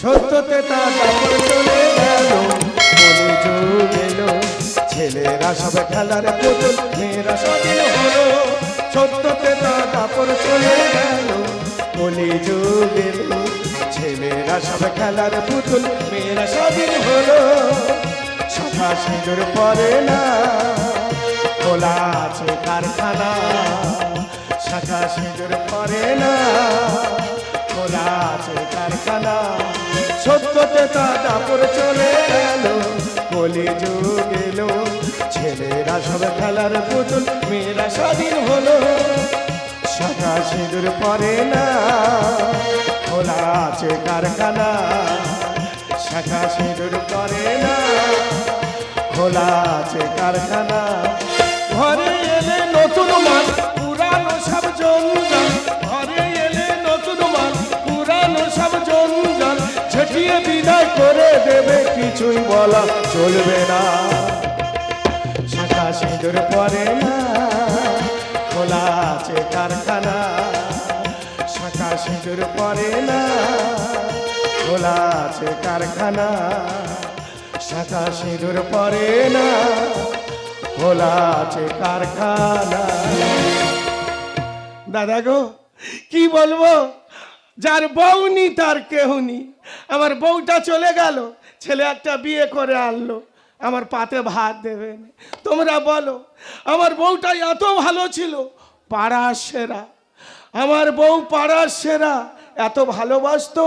সত্যতে তা কাপড় চলে গেল। ছেলেরা সব খেলার পুতুল, মেয়েরা স্বাধীন হলো। সত্যতে তা কাপড় চলে গেল। ছেলেরা সব খেলার পুতুল, মেয়েরা স্বাধীন হলো। সখা সিঁদুর পরে না, খোলা আছে কারখানা। শাখা সিঁদুর পরে না, খোলা আছে কারখানা। সত্যতে তা দাপড় চলে গেল। কলি যুগ এলো, ছেলেরা সব খেলার পুতুল, মেয়েরা স্বাধীন হলো। শাখা সিঁদুর পরে না, খোলা আছে কারখানা। শাখা সিঁদুর পরে না, খোলা আছে কারখানা। দেবে কিছুই বলা চলবে না। শাখা সিঁদুর পরে না, খোলা আছে কারখানা। শাখা সিঁদুর পরে না, খোলা আছে কারখানা। শাখা সিঁদুর পরে না, খোলা আছে কারখানা। দাদা গো, কি বলব? যার বউ নি তার কেহ নি আমার বউটা চলে গেল। ছেলে একটা বিয়ে করে আনলো। আমার পাতে ভাত দেবেন তোমরা বলো, আমার বউটা এত ভালো ছিল, পাড়ার সেরা। আমার বউ পাড়ার সেরা, এত ভালোবাসতো।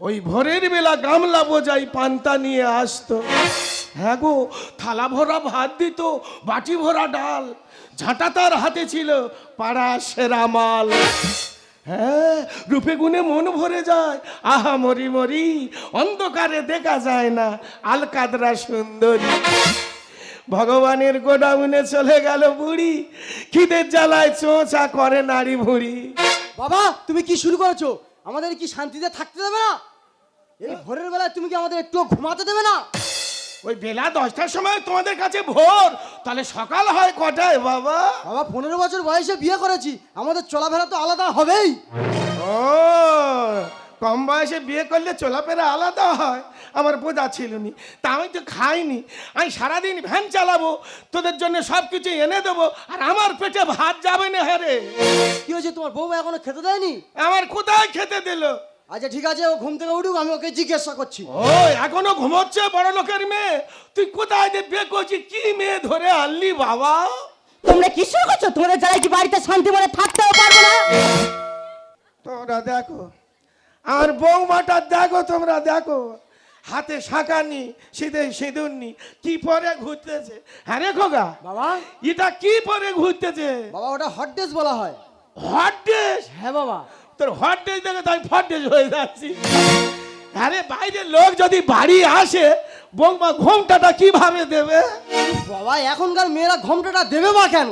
ওই ভোরের বেলা গামলা বোঝাই পান্তা নিয়ে আসতো। হ্যাঁ গো, থালা ভরা ভাত দিত, বাটি ভরা ডাল। ঝাঁটা তার হাতে ছিল পাড়া সেরা মাল। হ্যাঁ রূপে গুণে মন ভরে যায়। আহা, মরি মরি, অন্ধকারে দেখা যায় না। আলকাদরা সুন্দরী। ভগবানের গোডাউনে চলে গেল বুড়ি। খিদের জ্বালায় চোঁচা করে নারী ভুড়ি। বাবা, তুমি কি শুরু করেছ? আমাদের কি শান্তিতে থাকতে দেবে না? এই ভোরের বেলায় তুমি কি আমাদের একটু ঘুমাতে দেবে না? ওই বেলা দশটার সময় তোমাদের কাছে ভোর। তাহলে সকাল হয় কটায় বাবা? বাবা পনেরো বছর বয়সে বিয়ে করেছি। আমাদের চলাফেরা তো আলাদা হবেই। ও কম বয়সে বিয়ে করলে চলাফেরা আলাদা হয়। আমার বোঝা ছিল নি তা আমি তো খাইনি। আমি সারাদিন ভ্যান চালাবো তোদের জন্য সব কিছু এনে দেবো আর আমার পেটে ভাত যাবে না হ্যারে কি হয়েছে তোমার বউ এখনও খেতে দেয়নি? আমার কোথায় খেতে দিল? আচ্ছা ঠিক আছে ও ঘুম থেকে উঠুক আমি ওকে জিজ্ঞাসা করছি। ও এখনও ঘুমোচ্ছে বড় লোকের মেয়ে। তুই কোথায় যে বিয়ে করছিস? কি মেয়ে ধরে আনলি বাবা? তোমরা কি শুরু করছ? তোমাদের যারা কি বাড়িতে শান্তি মনে থাকতেও পারব না। তোমরা দেখো আর বৌমাটা দেখো তোমরা দেখো। হাতে শাঁকা নি শীতে সিঁদুর নি কি পরে ঘুরতেছে? হ্যাঁ রে খোগা বাবা? এটা কি পরে ঘুরতেছে? বাবা ওটা হট ডেস বলা হয়। হট ড্রেস হ্যাঁ বাবা। তোর ড্রেস দেখে তাই ফট ড্রেস হয়ে যাচ্ছি। আরে বাইরের লোক যদি বাড়ি আসে বৌমা ঘোমটাটা কীভাবে দেবে? বাবা এখনকার মেয়েরা ঘোমটাটা দেবে বা কেন?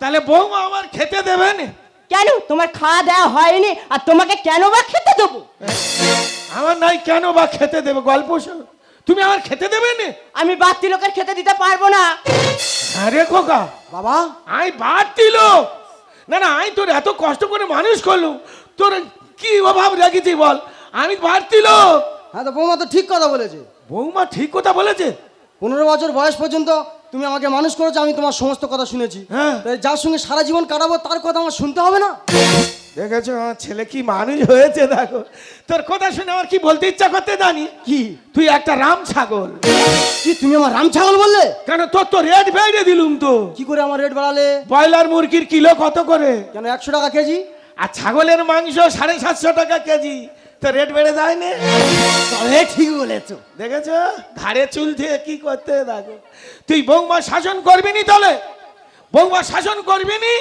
তাহলে বৌমা আমার খেতে দেবে না? কেন? তোমার খাওয়া দেওয়া হয়নি আর তোমাকে কেন বা খেতে দেবো? আমার নাই কেন বা খেতে দেবে? গল্প শোনো। তুমি আমার খেতে দেবে না? আমি বাড়তি লোকের খেতে দিতে পারব না। আরে খোকা বাবা। আই বাদ দিল না না আই তোর এত কষ্ট করে মানুষ করলু তোর কি অভাব রেখেছি বল? আমি বাদ দিল হ্যাঁ তো বৌমা তো ঠিক কথা বলেছে। বৌমা ঠিক কথা বলেছে? পনেরো বছর বয়স পর্যন্ত তুমি আমাকে মানুষ করেছ আমি তোমার সমস্ত কথা শুনেছি। হ্যাঁ। যার সঙ্গে সারা জীবন কাটাবো তার কথা আমার শুনতে হবে না? দেখেছ আমার ছেলে কি মানুষ হয়েছে দেখো। তোর কথা শুনে আমার কি বলতে ইচ্ছা করতে জানি? কি? তুই একটা রাম ছাগল। কি তুমি আমার রাম ছাগল বললে? কেন তোর তো রেট বেড়ে দিলুম তো। কি করে আমার রেট বাড়ালে? ব্রয়লার মুরগির কিলো কত করে? কেন একশো টাকা কেজি? আর ছাগলের মাংস সাড়ে সাতশো টাকা কেজি। তো রেট বেড়ে যায় না তবে ঠিক বলেছ। দেখেছ? ঘাড়ে চুল দিয়ে কি করতে দেখো। তুই বৌমা শাসন করবি নি তাহলে? বৌমা শাসন করবি নি?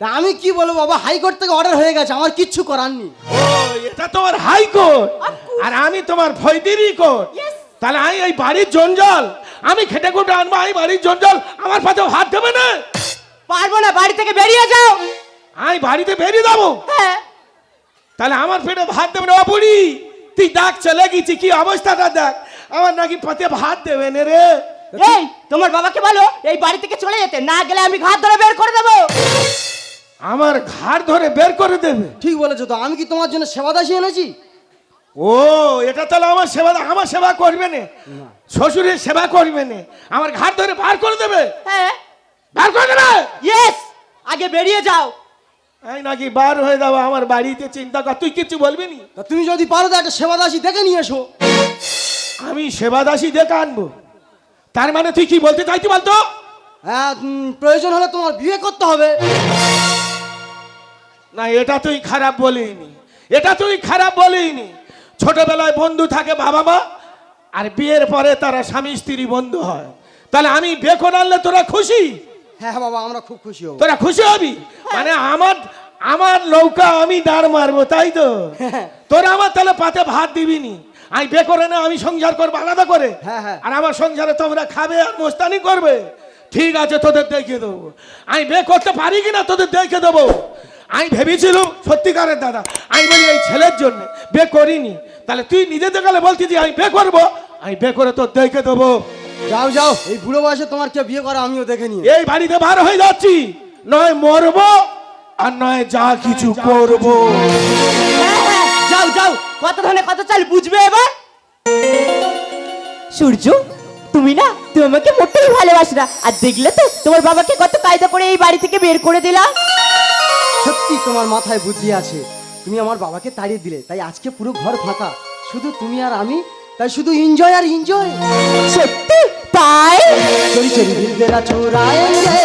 তা আমি কি বলব বাবা? হাইকোর্ট থেকে অর্ডার হয়ে গেছে আমার কিচ্ছু করার নেই। ও এটা তোমার হাইকোর্ট। আর আমি তোমার ফৈদিরি কোর্ট। তাহলে আমি এই বাড়ির জঞ্জাল। আমি খেটে খুঁটে আনব আমি বাড়ির জঞ্জাল। আমার পাতে হাত দেবে না? পারব না বাড়ি থেকে বেরিয়ে যাও। আমি বাড়িতে বেরিয়ে যাব। হ্যাঁ। তাহলে আমার পেটে ভাত দেবে না বুড়ি। তুই ডাক চলে গেছি কি অবস্থাটা দেখ। আমার নাকি পাতে ভাত দেবে না রে। এই তোমার বাবাকে বলো এই বাড়ি থেকে চলে যেতে। না গেলে আমি ঘাট ধরে বের করে দেবো। আমার ঘাড় ধরে বের করে দেবে। ঠিক বলেছ তো আমি কি তোমার জন্য সেবা দাসী এনেছি? ও এটা তাহলে আমার সেবা আমার সেবা করবে না। শ্বশুরের সেবা করবে না। আমার ঘাট ধরে বার করে দেবে। হ্যাঁ। বার করে দেবে। ইয়েস আগে বেরিয়ে যাও। এই নাকি বার হয়ে যাব আমার বাড়িতে চিন্তা কর। তুই কিছু বলবি নি? তা তুমি যদি পারো তো একটা সেবা দাসী দেখে নিয়ে এসো। আমি সেবা দাসী দেখে আনব। তার মানে তুই কি বলতে চাইছি বলতো? হ্যাঁ উম, প্রয়োজন হলে তোমার বিয়ে করতে হবে। না এটা তুই খারাপ বলিনি। এটা তুই খারাপ বলিনি। ছোটবেলায় বন্ধু থাকে বাবা মা আর বিয়ের পরে তারা স্বামী স্ত্রী বন্ধু হয়। তাহলে আমি বেকন আনলে তোরা খুশি? হ্যাঁ হ্যাঁ বাবা আমরা খুব খুশি হব। তোরা খুশি হবি? মানে আমার আমার নৌকা আমি দাঁড় মারবো তাই তো? তোরা আমার তাহলে পাতে ভাত দিবি নি আমি বে করে না আমি সংসার করব আলাদা করে। হ্যাঁ, হ্যাঁ। আর আমার সংসারে তোমরা খাবে আর মোস্তানি করবে। ঠিক আছে তোদের দেখে দেবো। আমি বে করতে পারি কিনা তোদের দেখে দেবো। আমি ভেবেছিলাম সত্যিকারের দাদা আমি বলি এই ছেলের জন্য বে করিনি। তাহলে তুই নিজে তো গেলে বলছি যে আমি বে করব আমি বে করে তোর দেখে দেবো। যাও যাও এই বুড়ো বয়সে তোমার কে বিয়ে করে আমিও দেখে নিয়ে। এই বাড়িতে বার হয়ে যাচ্ছি। নয় মরবো আর নয় যা কিছু করব। হ্যাঁ, হ্যাঁ, যাও যাও কত ধনে কত চাল বুঝবে এবার? সূর্য তুমি না তুমি আমাকে মোটেই ভালোবাসো না। আর দেখলে তো তোমার বাবাকে কত কায়দা করে এই বাড়ি থেকে বের করে দিলাম সত্যি তোমার মাথায় বুদ্ধি আছে। তুমি আমার বাবাকে তাড়িয়ে দিলে তাই আজকে পুরো ঘর ফাঁকা। শুধু তুমি আর আমি তাই শুধু এনজয় আর এনজয় সত্যি তাই चोरी चोरी दिल तेरा चुराएंगे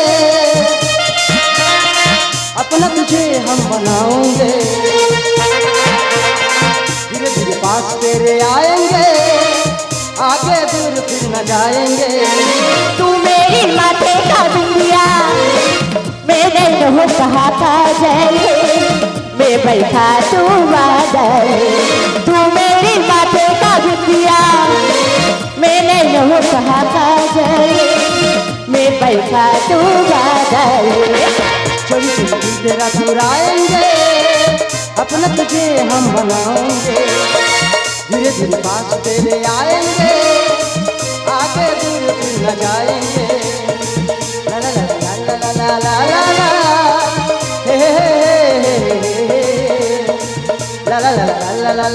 अपना तुझे हम बनाओगे धीरे धीरे पास तेरे आएंगे आगे दूर फिर न जाएंगे तू मेरी माथे का बिंदिया मेरे हो कहा काजल मैं बैठा तू बादल तू मेरी माथे का दिया मैंने यूँ कहा काजल मैं बैठा तू बादल। चोरी चोरी तेरा चुराएँगे अपना तुझे हम बनाएँगे धीरे धीरे पास तेरे आएँगे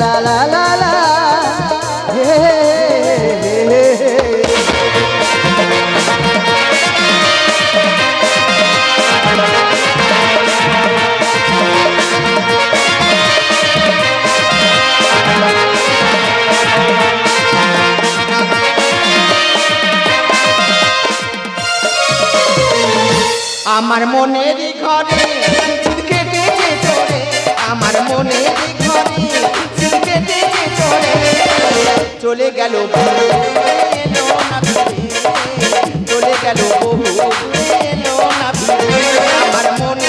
la la la la yeah, yeah, yeah. আমার মনে চলে গেল এলো না চলে গেল বহু এলো না আমার মনে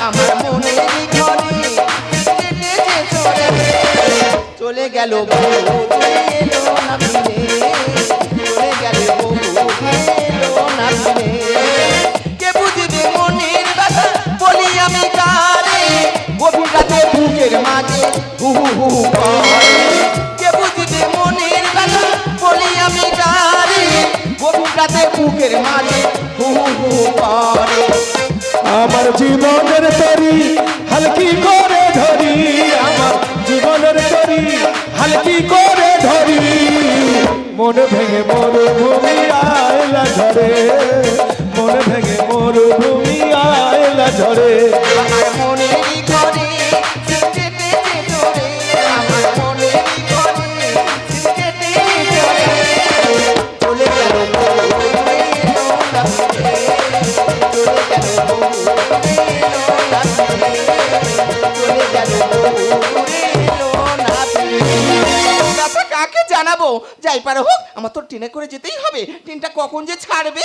আমার মনে চলে গেল বহু আমার জীবনের তরি, হালকি করে ধরি। আমার জীবনের তরি, হালকি করে ধরি। মন ভেঙে মরুভূমি আয়লা ঝরে। মন ভেঙে মরুভূমি আয়লা ঝরে। আমার কাকে জানাব? যাই হোক, আমার তো করে যেতেই হবে। ট্রেনটা কখন যে ছাড়বে?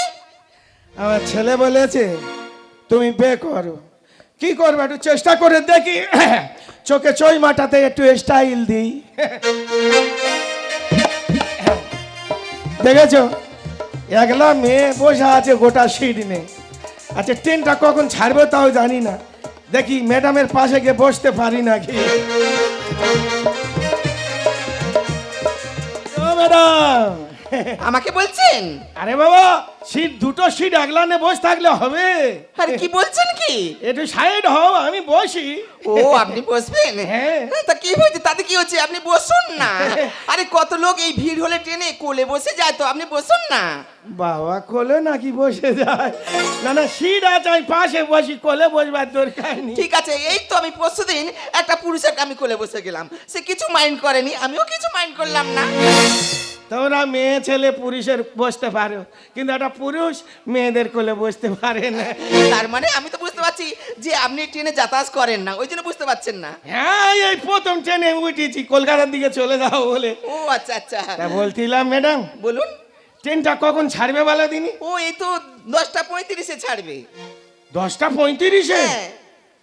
আমার ছেলে বলেছে, তুমি করো। কি করবে একটু চেষ্টা করে দেখি। চোখে মাটাতে একটু স্টাইল দিই। দেখেছ? একলা মেয়ে বসে আছে, গোটা সিট নেই আচ্ছা ট্রেনটা কখন ছাড়বে তাও জানি না। দেখি ম্যাডামের পাশে গিয়ে বসতে পারি নাকি। ও ম্যাডাম। আমাকে বলছেন? আরে বাবা সিট দুটো সিট একলানে বসে থাকলে হবে। আরে কি বলছেন কি? একটু সাইড হও আমি বসি। ও আপনি বসবেন? হ্যাঁ। তা কি হয়েছে? তাতে কি হচ্ছে? আপনি বসুন না। আরে কত লোক এই ভিড় হলে ট্রেনে কোলে বসে যায় তো আপনি বসুন না। বাবা কোলে নাকি বসে যায়? না না সিট আছে আমি পাশে বসি কোলে বসবার দরকার নেই। ঠিক আছে এই তো আমি পরশু দিন একটা পুরুষের আমি কোলে বসে গেলাম। সে কিছু মাইন্ড করেনি আমিও কিছু মাইন্ড করলাম না। তোমরা মেয়ে ছেলে পুরুষের বসতে পারো কিন্তু একটা পুরুষ মেয়েদের কোলে বসতে পারে না। তার মানে আমি তো বুঝতে পারছি যে আপনি ট্রেনে যাতায়াত করেন না ওই জন্য বুঝতে পারছেন না। হ্যাঁ এই প্রথম ট্রেনে উঠেছি কলকাতার দিকে চলে যাও বলে। ও আচ্ছা আচ্ছা। তা বলছিলাম ম্যাডাম বলুন। ট্রেনটা কখন ছাড়বে বলো দিনই ও এই তো দশটা পঁয়ত্রিশে ছাড়বে। দশটা পঁয়ত্রিশে? হ্যাঁ।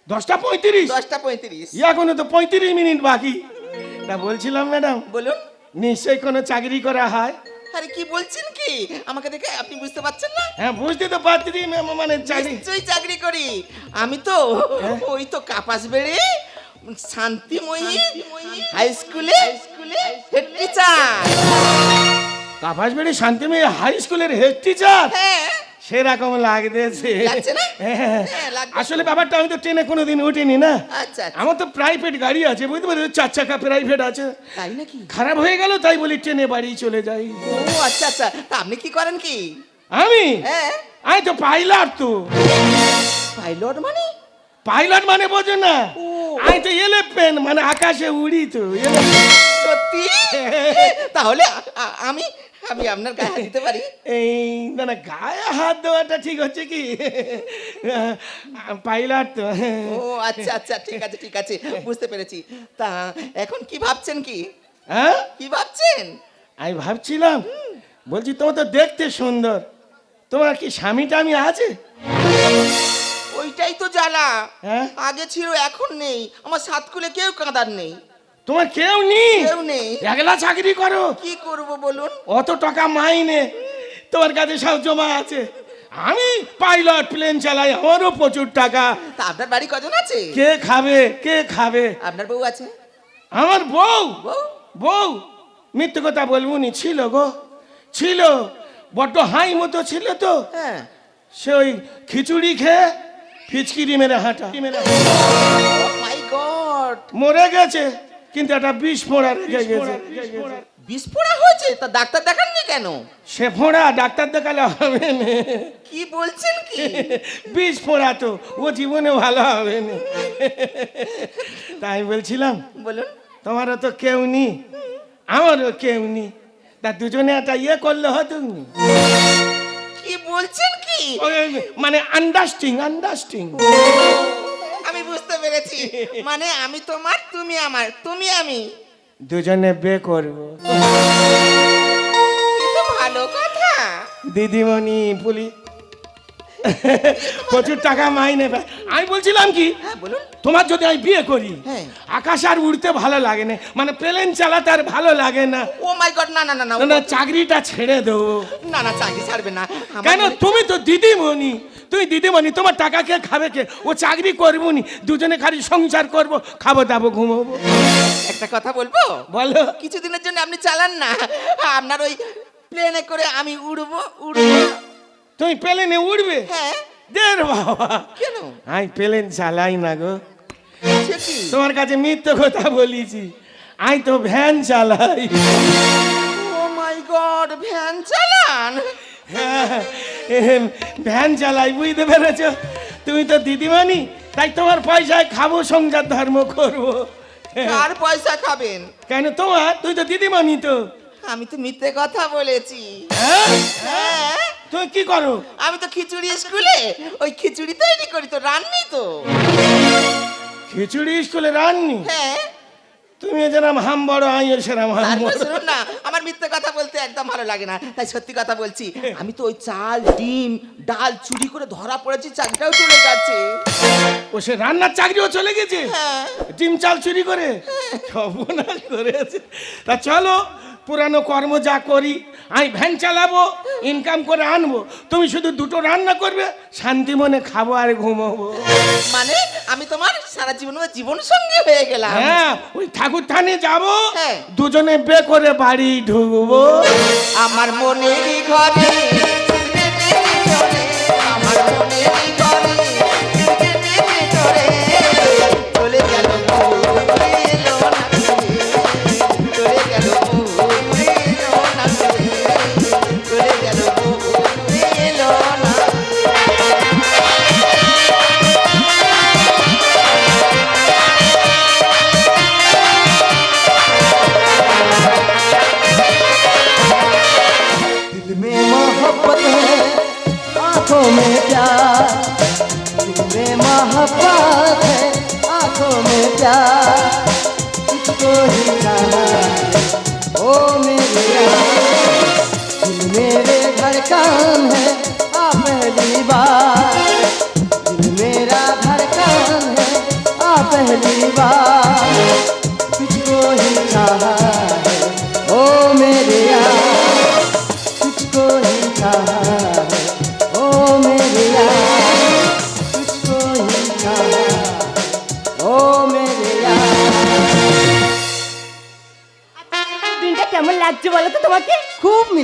দশটা পঁয়ত্রিশ? দশটা পঁয়ত্রিশ। এখনও তো পঁয়ত্রিশ মিনিট বাকি। তা বলছিলাম ম্যাডাম বলুন। নিশ্চয়ই কোনো চাকরি করা হয়? আরে কি বলছেন কি? আমাকে দেখে আপনি বুঝতে পারছেন না? হ্যাঁ বুঝতে তো পারছি ম্যাম, মানে চাকরি নিশ্চয়ই চাকরি করি। আমি তো ওই তো কাপাস বেড়ে শান্তিময়ী হাই স্কুলে হেড টিচার কাপাস বেড়ে শান্তিময় হাই স্কুলের হেড টিচার হ্যাঁ। সেরকম লাগতেছে। লাগছে হ্যাঁ। হ্যাঁ, আসলে ব্যাপারটা আমি তো ট্রেনে কোনোদিন উঠিনি না। আচ্ছা আচ্ছা। আমার তো প্রাইভেট গাড়ি আছে বুঝতে পারছ চার চাকা প্রাইভেট আছে। খারাপ হয়ে গেল তাই বলি ট্রেনে বাড়ি চলে যাই। ও আচ্ছা আচ্ছা। তা আপনি কি করেন কি? আমি? হ্যাঁ। আমি তো পাইলট তো। পাইলট মানে? পাইলট মানে বোঝো না। আমি তো এলেপেন মানে আকাশে উড়ি তো। সত্যি? তাহলে আমি আমি আপনার গায়ে হাত দিতে পারি? এই না না গায়ে হাত দেওয়াটা ঠিক হচ্ছে কি? পাইলট। তো ও আচ্ছা আচ্ছা ঠিক আছে ঠিক আছে বুঝতে পেরেছি। তা এখন কি ভাবছেন কি? হ্যাঁ? কি ভাবছেন? আমি ভাবছিলাম বলছি তোমার তো দেখতে সুন্দর। তোমার কি স্বামী টামি আছে? ওইটাই তো জ্বালা। হ্যাঁ? আগে ছিল এখন নেই। আমার সাতকুলে কেউ কাঁদার নেই। তোমার কেউ নেই? কেউ নেই। একলা চাকরি করো। কি করব বলুন? অত টাকা মাইনে। তোমার কাছে সব জমা আছে। আমি পাইলট প্লেন চালাই আমারও প্রচুর টাকা। তা আপনার বাড়ি কজন আছে? কে খাবে? কে খাবে? আপনার বউ আছে? আমার বউ? বউ? বউ? মিথ্যে কথা বলব নি ছিল গো। ছিল। বড্ড হাই মতো ছিল তো। হ্যাঁ। সে ওই খিচুড়ি খেয়ে ফিচকিরি মেরে হাঁটা। মেরে মরে গেছে। কিন্তু একটা বিষ ফোঁড়া রেখে গেছে। বিস্ফোরা হয়েছে? তা ডাক্তার দেখাননি কেন? সে ফোঁড়া ডাক্তার দেখালে হবে না। কি বলছেন কি? বিষ ফোঁড়া তো ও জীবনে ভালো হবে না। তাই বলছিলাম বলুন। তোমারও তো কেউ নি আমারও কেউ নি তা দুজনে একটা ইয়ে করলে হতো নি কি বলছেন কি? ওই মানে আন্ডারস্টিং আন্ডারস্টিং পেরেছি। মানে আমি তোমার তুমি আমার তুমি আমি। দুজনে বে করব। ভালো কথা। দিদিমণি পুলি। প্রচুর টাকা মাইনে পায় আমি বলছিলাম কি হ্যাঁ বলুন। তোমার যদি আমি বিয়ে করি হ্যাঁ। আকাশ আর উড়তে ভালো লাগে না। মানে প্লেন চালাতে আর ভালো লাগে না। ও মাই গড না না না না না, না চাকরিটা ছেড়ে দেবো। না না চাকরি ছাড়বে না। কেন? তুমি তো দিদিমণি। তুমি দিদিমণি তোমার টাকা কে খাবে কে? ও চাকরি করব নি দুজনে খালি সংসার করব খাব দাবো ঘুমোবো। একটা কথা বলব? বলো। কিছুদিনের জন্য আপনি চালান না। আপনার ওই প্লেনে করে আমি উড়বো উড়বো। তুমি প্লেনে উড়বে? হ্যাঁ। দের বাবা। কেন? আমি প্লেন চালাই না গো। তোমার কাছে মিথ্যে কথা বলিছি। আমি তো ভ্যান চালাই। ও মাই গড ভ্যান চালান? হ্যাঁ, ভ্যান চালাই বুঝতে পেরেছ? তুমি তো দিদিমণি তাই তোমার পয়সায় খাব সংসার ধর্ম করব। কার পয়সা খাবেন? কেন তোমার? তুই তো দিদিমণি তো। আমি তো মিথ্যে কথা বলেছি। হ্যাঁ? হ্যাঁ? তুমি কি করো? আমি তো খিচুড়ি স্কুলে ওই খিচুড়ি তৈরি করি তো রান্নি তো। খিচুড়ি স্কুলে রাননি? হ্যাঁ। তুমি যেরম হাম বড় আইও সেরাম হাম বড়। শুনুন না আমার মিথ্যে কথা বলতে একদম ভালো লাগে না তাই সত্যি কথা বলছি। আমি তো ওই চাল ডিম ডাল চুরি করে ধরা পড়েছি চাকরিটাও চলে যাচ্ছে ও সে রান্নার চাকরিও চলে গেছে? হ্যাঁ। ডিম চাল চুরি করে? সর্বনাশ করেছে তা চলো পুরানো কর্ম যা করি আমি ভ্যান চালাবো ইনকাম করে আনব তুমি শুধু দুটো রান্না করবে শান্তি মনে খাব আর ঘুমাবো। মানে আমি তোমার সারা জীবন জীবন সঙ্গী হয়ে গেলাম। হ্যাঁ ওই ঠাকুর থানে যাব হ্যাঁ। দুজনে বে করে বাড়ি ঢুকবো। আমার মনে আমার মনে ঘরে চলে গেল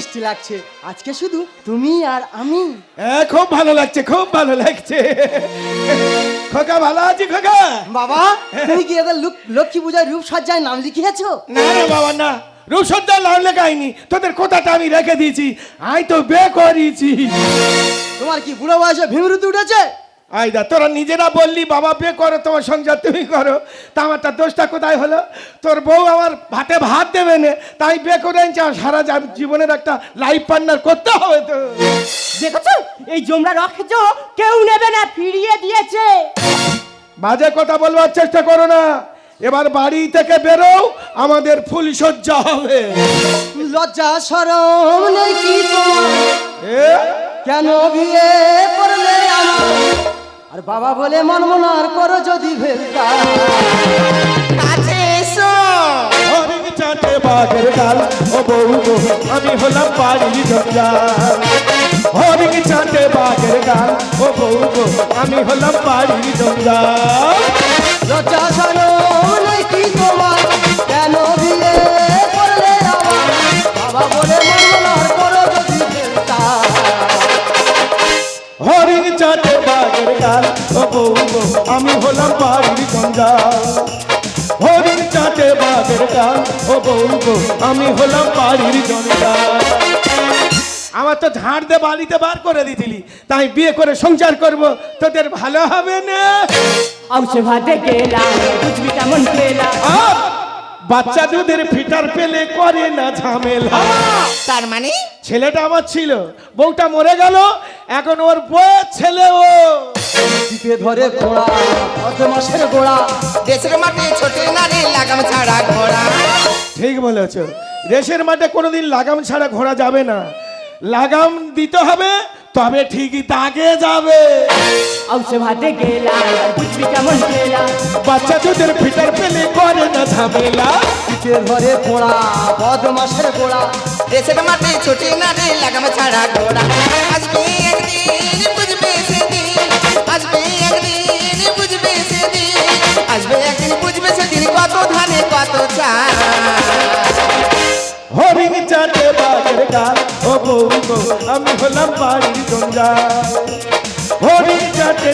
মিষ্টি লাগছে। আজকে শুধু তুমি আর আমি। হ্যাঁ খুব ভালো লাগছে খুব ভালো লাগছে। খোকা ভালো আছি খোকা? বাবা তুমি কি লুক- লক্ষ্মী পূজার রূপসজ্জায় নাম লিখিয়েছো? না রে বাবা না। রূপসজ্জা লাভ লেখাইনি। তোদের কোথাটা আমি রেখে দিয়েছি। আই তো বে করিয়েছি তোমার কি বুড়ো বয়সে ভীমরুতি উঠেছে? আইদা তোরা নিজেরা বললি বাবা বে করো তোমার সংসার তুমি করো। তা আমারটা দোষটা কোথায় হলো? তোর বউ আমার ভাতে ভাত দেবে না তাই বে করে আনছি আমার সারা জীবনের একটা লাইফ পার্টনার করতে হবে তো। দেখেছ? এই জমরা রক্ষেছ কেউ নেবে না ফিরিয়ে দিয়েছে। বাজে কথা বলবার চেষ্টা করো না। এবার বাড়ি থেকে বেরো আমাদের ফুল সজ্জা হবে। লজ্জা সরম নেই কি কেন বিয়ে করলে আমার? আর বাবা বলে মন মনার করো যদি ভেলতা কাছে এসো। হরিণ চাটে বাঘের গাল ও বউ গো, আমি হলাম বাড়ির জঞ্জাল হরিণ চাটে বাঘের গাল ও বউ গো, আমি হলাম বাড়ির জঞ্জাল লজ্জা সরম নেই কি তোমার কেন বিয়ে করলে আমার? বাবা বলে মন মনার করো যদি ভেলতা বাঘের ও বউ আমি হলাম বাড়ির হরিণ চাটে বাঘের গাল ও বউ আমি হলাম বাড়ির আমার তো ঝাড় দে বাড়িতে বার করে দিছিলি। তাই বিয়ে করে সংসার করব তোদের ভালো হবে না। অংশে ভাতে গেলাম বুঝবি কেমন বাচ্চা দুধের ফিটার পেলে করে না ঝামেলা। তার মানে? ছেলেটা আমার ছিল বউটা মরে গেল এখন ওর বউ ছেলে ও। টিপে ধরে ঘোড়া কত মাসের গোড়া দেশের মাঠে ছোটে নারী লাগাম ছাড়া ঘোড়া। ঠিক বলেছ। রেশের মাঠে কোনোদিন লাগাম ছাড়া ঘোরা যাবে না। লাগাম দিতে হবে তবে ঠিকই তাকে যাবে। অংশে ভাতে গেলাম বুঝবি কেমন পেলাম বাচ্চা দুধের ফিটার পেলে করে না ঝামেলা। টিপে ধরে ঘোড়া কত মাসের গোড়া দেশের মাঠে ছোটে নারী লাগাম ছাড়া ঘোড়া আসবে একদিন বুঝবে সেদিন। আসবে একদিন বুঝবে সেদিন। আসবে একদিন আমি হলাম বাড়ির জঞ্জাল হরিণ চাটে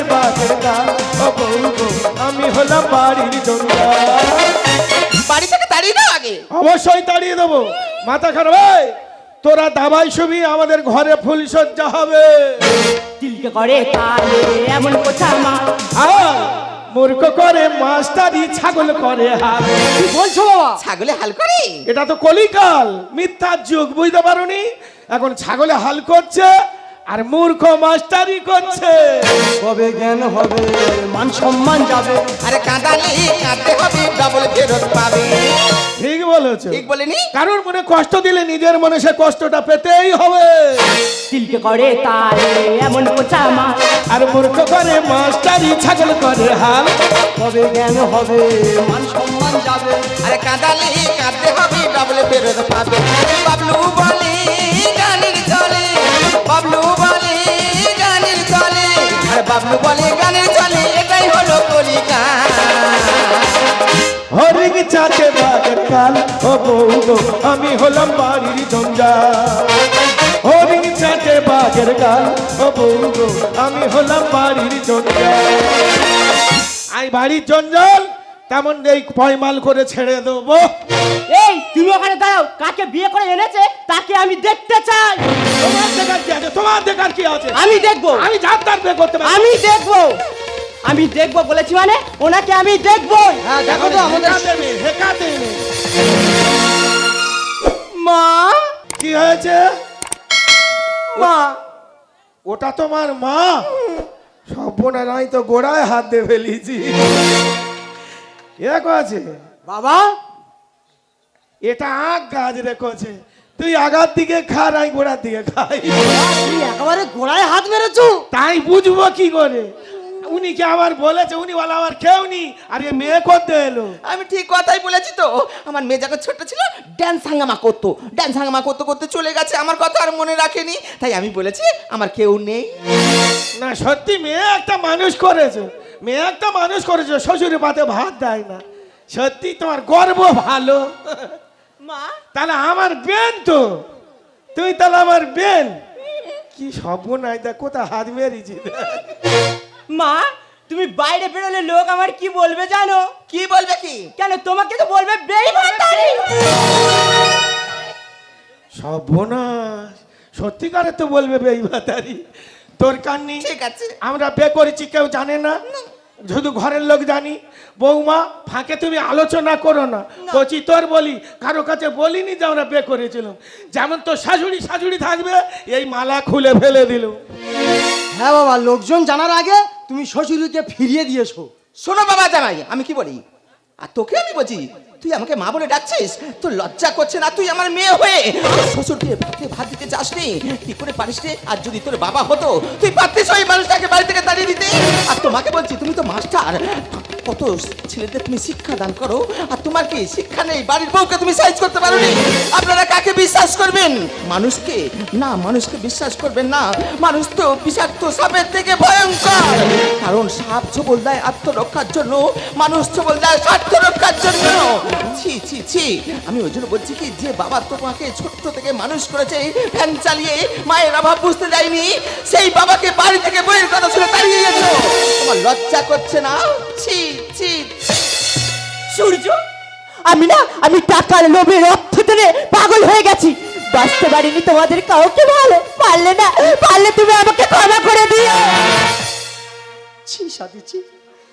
আমি হলাম বাড়ির বাড়ি থেকে দাঁড়িয়ে দাও আগে। অবশ্যই তাড়িয়ে দেবো। মাথা খারাপ তোরা দাবাই ছবি আমাদের ঘরে ফুল সজ্জা হবে। তিলকে করে এমন কোথা মা। মূর্খ করে মাস্টারি ছাগল করে হাল। কি বলছো বাবা? ছাগলে হাল করে? এটা তো কলিকাল মিথ্যার যুগ বুঝতে পারোনি? এখন ছাগলে হাল করছে আর মূর্খ মাস্টারি করছে। কবে জ্ঞান হবে? মান সম্মান যাবে। আরে কাঁদালে কাঁদতে হবে ডবল ফেরত পাবে। ঠিক বলেছ। ঠিক বলেনি? কারোর মনে কষ্ট দিলে নিজের মনে সে কষ্টটা পেতেই হবে। তিলকে করে তালে এমন কোথা মা আর মূর্খ করে মাস্টারি ছাগল করে হাল। কবে জ্ঞান হবে? মান সম্মান যাবে। আরে কাঁদালে কাঁদতে হবে ডবল ফেরত পাবে। বাবলু বাবলু বলে গানের চলে এটাই হলো কলিকা। কাল ও বউ গো, আমি হলাম বাড়ির জঞ্জাল হরিণ চাটে বাঘের কাল ও বউ আমি হলাম বাড়ির জঞ্জাল আই বাড়ির জঞ্জাল তেমন এই পয়মাল করে ছেড়ে দেবো। এই তুমি ওখানে দাঁড়াও কাকে বিয়ে করে এনেছে তাকে আমি দেখতে চাই। তোমার দেখার কি আছে? আমি দেখব। আমি যাত্রার বে করতে পারি আমি দেখব। আমি দেখব বলেছি মানে? ওনাকে আমি দেখব। হ্যাঁ দেখো তো আমাদের হেকাতে। মা? কি হয়েছে? মা? ওটা তোমার মা? সব্বনা নাই তো গোড়ায় হাত দিয়ে ফেলিছি। এক আছে? বাবা? এটা আগ গাছ রেখেছে তুই আগার দিকে খা নাই গোড়ার দিকে খাই তুই একেবারে গোড়ায় হাত মেরেছো? তাই বুঝব কি করে? উনি কি আমার বলেছে উনি বলে আমার কেউ নি আর এ মেয়ে করতে এলো? আমি ঠিক কথাই বলেছি তো। আমার মেয়ে যখন ছোট্ট ছিল ড্যান্স হাঙ্গামা করতো। ড্যান্স হাঙ্গামা করতে করতে চলে গেছে আমার কথা আর মনে রাখেনি। তাই আমি বলেছি আমার কেউ নেই। না সত্যি মেয়ে একটা মানুষ করেছে। মেয়ে একটা মানুষ করেছে শ্বশুরের পাতে ভাত দেয় না। সত্যি তোমার গর্ব ভালো। মা? তাহলে আমার বেন তো। তুই তাহলে আমার বেন। কি সব নাই দেখ কোথা হাত মেরেছি। মা তুমি বাইরে বেরোলে লোক আমার কি বলবে জানো? কি বলবে কি? কেন তোমাকে তো বলবে বেইমানদারি সর্বনাশ সত্যিকারে তো বলবে বেইবাতারি তোর কান্নি। ঠিক আছে। আমরা বে করেছি কেউ জানে না। শুধু ঘরের লোক জানি। বৌমা ফাঁকে তুমি আলোচনা করো না। কচি তোর বলি কারও কাছে বলিনি যে আমরা বে করেছিলাম। যেমন তো শাশুড়ি শাশুড়ি থাকবে এই মালা খুলে ফেলে দিল। হ্যাঁ বাবা লোকজন জানার আগে তুমি শ্বশুরকে ফিরিয়ে দিয়েছ। শোনো বাবা জানাই আমি কি বলি? আর তোকে আমি বলছি, তুই আমাকে মা বলে ডাকছিস? তোর লজ্জা করছে না, তুই আমার মেয়ে হয়ে। শ্বশুরকে ভাতে ভাত দিতে চাস নি কি করে পারিস রে? আর যদি তোর বাবা হতো, তুই পারতিস ওই মানুষটাকে বাড়ি থেকে তাড়িয়ে দিতে? আর তোমাকে বলছি, তুমি তো মাস্টার। কত ছেলেদের তুমি শিক্ষা দান করো? আর তোমার কি শিক্ষা নেই? বাড়ির বউকে তুমি সাইজ করতে পারোনি? আপনারা কাকে বিশ্বাস করবেন? মানুষকে? না, মানুষকে বিশ্বাস করবেন না। মানুষ তো বিষাক্ত সাপের থেকে ভয়ঙ্কর। কারণ সাপ ছবল দেয় আত্মরক্ষার জন্য। মানুষ ছবল দেয় স্বার্থ রক্ষার জন্য। ছি ছি ছি। আমি ওই জন্য বলছি কি, যে বাবা তোমাকে ছোট্ট থেকে মানুষ করেছে, ফ্যান চালিয়ে মায়ের অভাব বুঝতে যায়নি সেই বাবাকে বাড়ি থেকে বইয়ের কথা শুনে তাড়িয়ে গেছো তোমার লজ্জা করছে না? ছি। ছি। সূর্য আমি না আমি টাকার লোভে রক্ত ধরে পাগল হয়ে গেছি। বাঁচতে পারিনি তোমাদের কাউকে ভালো পারলে না পারলে তুমি আমাকে ক্ষমা করে দিও। ছি সাথী ছি।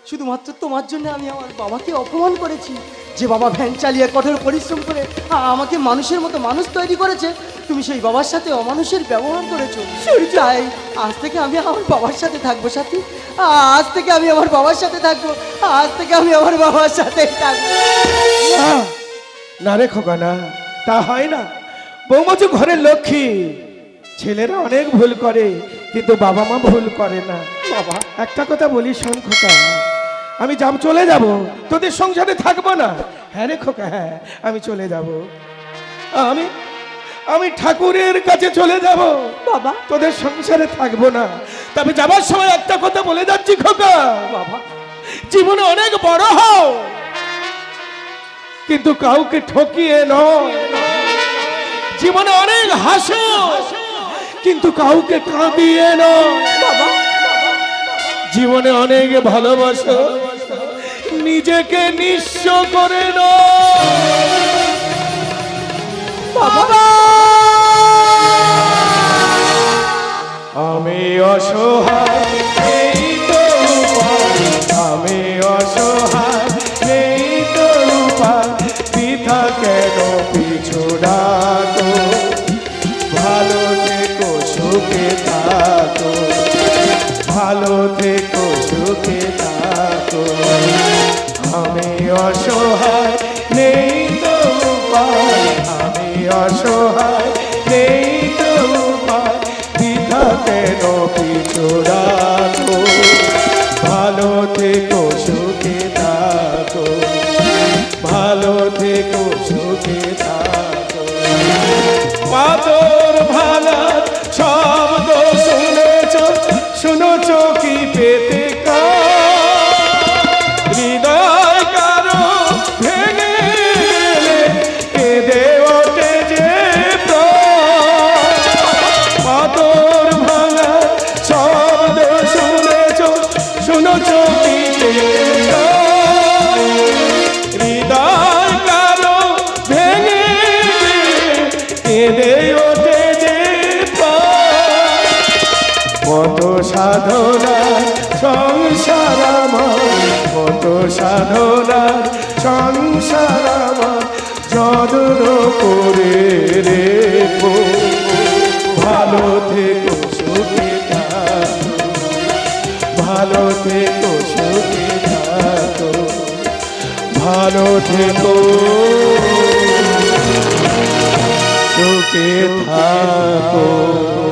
শুধুমাত্র তোমার জন্য আমি আমার বাবাকে অপমান করেছি। যে বাবা ভ্যান চালিয়ে কঠোর পরিশ্রম করে আমাকে মানুষের মতো মানুষ তৈরি করেছে তুমি সেই বাবার সাথে অমানুষের ব্যবহার করেছ। তাই আজ থেকে আমি আমার বাবার সাথে থাকব সাথী। আজ থেকে আমি আমার বাবার সাথে থাকব আজ থেকে আমি আমার বাবার সাথে থাকব। না, রে খোকানা তা হয় না। বৌমা ঘরের লক্ষ্মী। ছেলেরা অনেক ভুল করে কিন্তু বাবা মা ভুল করে না। বাবা। একটা কথা বলি শোন খোকা। আমি যাব চলে যাব। তোদের সংসারে থাকব না। হ্যাঁ রে খোকা হ্যাঁ আমি চলে যাব। আমি আমি ঠাকুরের কাছে চলে যাব। বাবা। তোদের সংসারে থাকব না। তবে যাবার সময় একটা কথা বলে যাচ্ছি খোকা। বাবা। জীবনে অনেক বড় হও। কিন্তু কাউকে ঠকিয়ে নয়। জীবনে অনেক হাসো। কিন্তু কাউকে কাঁদিয়ে নয়। জীবনে অনেক ভালোবাসো। নিজেকে নিঃস্ব করে আমি অসহায়। অসহায় নেই তো উপায়। আমি অসহায় নেই তো উপায়। দ্বিধা কেন কত সাধনা সংসার আমার কত সাধনা ভালো থেকো সুখে থাকো। ভালো থেকো সুখে থাকো।